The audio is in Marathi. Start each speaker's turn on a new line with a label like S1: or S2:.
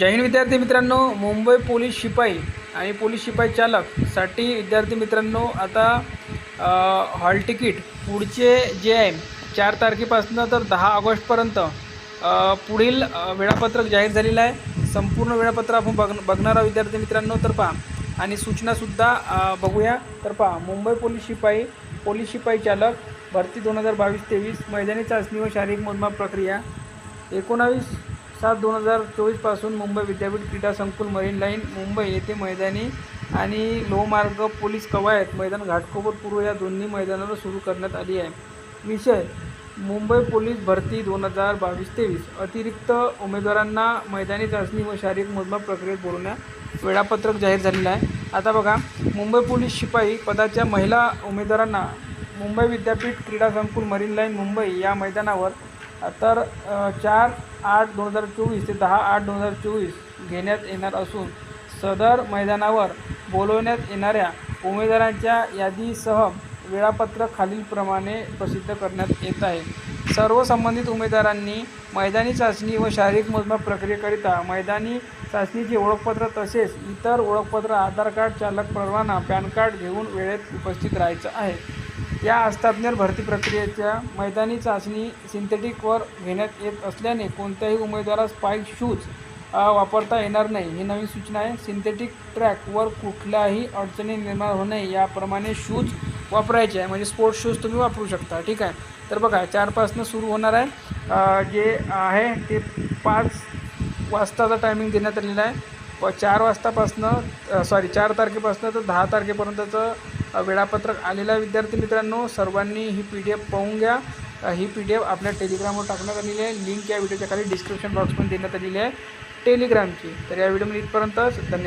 S1: जय हिंद विद्यार्थी मित्रांनो मुंबई पोलीस शिपाई आणि पोलीस शिपाई चालकसाठी विद्यार्थी मित्रांनो आता हॉल तिकीट पुढचे जे आहे चार तारखेपासून तर दहा ऑगस्टपर्यंत पुढील वेळापत्रक जाहीर झालेलं आहे. संपूर्ण वेळापत्रक आपण बघ बघणारा विद्यार्थी मित्रांनो तर पहा. आणि सूचनासुद्धा बघूया. तर पहा मुंबई पोलीस शिपाई पोलीस शिपाई चालक भरती दोन हजार बावीस तेवीस मैदानी चाचणी व शारीरिक मोजमाप प्रक्रिया एकोणावीस सात दोन हजार चोवीसपासून मुंबई विद्यापीठ क्रीडा संकुल मरीन लाईन मुंबई येथे मैदानी आणि लोहमार्ग पोलीस कवायत मैदान घाटकोपर पूर्व या दोन्ही मैदानावर सुरू करण्यात आली आहे. विषय मुंबई पोलीस भरती दोन हजार बावीस तेवीस. अतिरिक्त उमेदवारांना मैदानी चाचणी व शारीरिक मोजमाप प्रक्रियेत बोलवण्या वेळापत्रक जाहीर झालेलं आहे. आता बघा मुंबई पोलीस शिपाई पदाच्या महिला उमेदवारांना मुंबई विद्यापीठ क्रीडा संकुल मरीन लाईन मुंबई या मैदानावर तर चार आठ दोन हजार चोवीस ते दहा आठ दोन हजार चोवीस घेण्यात येणार असून सदर मैदानावर बोलवण्यात येणाऱ्या उमेदवारांच्या यादीसह वेळापत्रक खालीलप्रमाणे प्रसिद्ध करण्यात येत आहे. सर्व संबंधित उमेदवारांनी मैदानी चाचणी व शारीरिक मोजमाप प्रक्रियेकरिता मैदानी चाचणीचे ओळखपत्र तसेच इतर ओळखपत्र आधार कार्ड चालक परवाना पॅन कार्ड घेऊन वेळेत उपस्थित राहायचं आहे. या आस्थापनेवर भरती प्रक्रियेच्या मैदानी चाचणी सिंथेटिकवर घेण्यात येत असल्याने कोणत्याही उमेदवारास स्पाईक शूज वापरता येणार नाही. ही नवीन सूचना आहे. सिंथेटिक ट्रॅकवर कुठल्याही अडचणी निर्माण होऊ नये याप्रमाणे शूज वापरायचे आहे. म्हणजे स्पोर्ट्स शूज तुम्ही वापरू शकता. ठीक आहे? तर बघा चारपासनं सुरू होणार आहे. जे आहे ते पाच वाजताचा टायमिंग देण्यात आलेला आहे. चार वाजतापासनं सॉरी चार तारखेपासनं तर दहा तारखेपर्यंतचं वेळापत्रक आलेला विद्यार्थी मित्रांनो सर्वांनी ही पी डी एफ पाहून घ्या. ही पी डी एफ आपल्या टेलिग्रामवर टाकण्यात आलेली आहे. लिंक या व्हिडिओच्या खाली डिस्क्रिप्शन बॉक्समध्ये देण्यात आलेली आहे. टेलिग्रामची तर या व्हिडिओमध्ये इथपर्यंतच धन्यवाद.